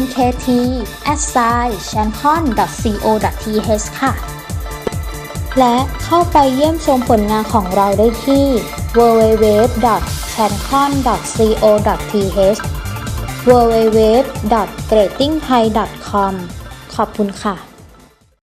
mkt chancon co th ค่ะ และเข้าไปเยี่ยมชมผลงานของเราได้ที่ www.chancon.co.th www.gradingthai.com ขอบคุณค่ะ